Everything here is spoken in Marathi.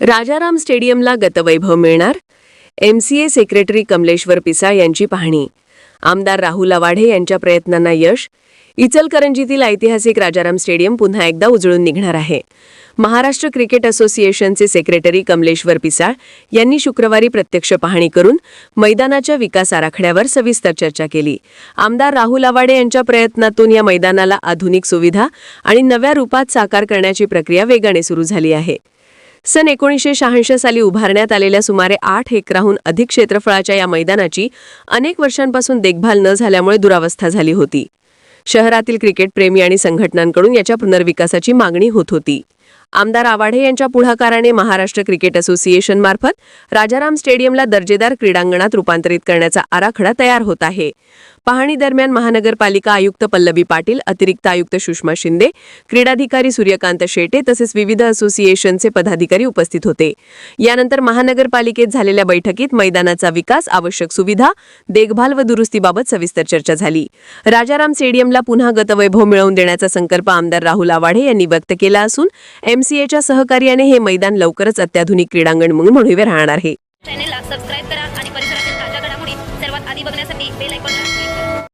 राजाराम स्टेडियमला गतवैभव मिळणार? एमसीए सेक्रेटरी कमलेश्वर पिसा यांची पाहणी. आमदार राहुल आवाढे यांच्या प्रयत्नांना यश. इचलकरंजीतील ऐतिहासिक राजाराम स्टेडियम पुन्हा एकदा उजळून निघणार आहे. महाराष्ट्र क्रिकेट असोसिएशनचे सेक्रेटरी कमलेश्वर पिसाळ यांनी शुक्रवारी प्रत्यक्ष पाहणी करून मैदानाच्या विकास आराखड्यावर सविस्तर चर्चा केली. आमदार राहुल आवाडे यांच्या प्रयत्नातून या मैदानाला आधुनिक सुविधा आणि नव्या रूपात साकार करण्याची प्रक्रिया वेगाने सुरू झाली आहे. सन एकोणीसशे शहाऐंशी साली उभारण्यात आलेल्या सुमारे आठ एकराहून अधिक क्षेत्रफळाच्या या मैदानाची अनेक वर्षांपासून देखभाल न झाल्यामुळे दुरावस्था झाली होती. शहरातील क्रिकेटप्रेमी आणि संघटनांकडून याच्या पुनर्विकासाची मागणी होत होती. आमदार आवाढे यांच्या पुढाकाराने महाराष्ट्र क्रिकेट असोसिएशन मार्फत राजाराम स्टेडियमला दर्जेदार क्रीडांगणात रूपांतरित करण्याचा आराखडा तयार होत आहे. पाहणी दरम्यान महानगरपालिका आयुक्त पल्लवी पाटील अतिरिक्त आयुक्त सुषमा शिंदे क्रीडाधिकारी सूर्यकांत शेटे तसेच विविध असोसिएशनचे पदाधिकारी उपस्थित होते. यानंतर महानगरपालिकेत झालेल्या बैठकीत मैदानाचा विकास आवश्यक सुविधा देखभाल व दुरुस्तीबाबत सविस्तर चर्चा झाली. राजाराम स्टेडियमला पुन्हा गतवैभव मिळवून देण्याचा संकल्प आमदार राहुल आवाढे यांनी व्यक्त केला असून एमसीएच्या सहकार्याने हे मैदान लवकरच अत्याधुनिक क्रीडांगण म्हणून म्हणून राहणार आहे. चॅनेलला सबस्क्राईब करा आणि परिसरातील ताज्या घडामोडी सर्वात आधी बघण्यासाठी बेल आयकॉन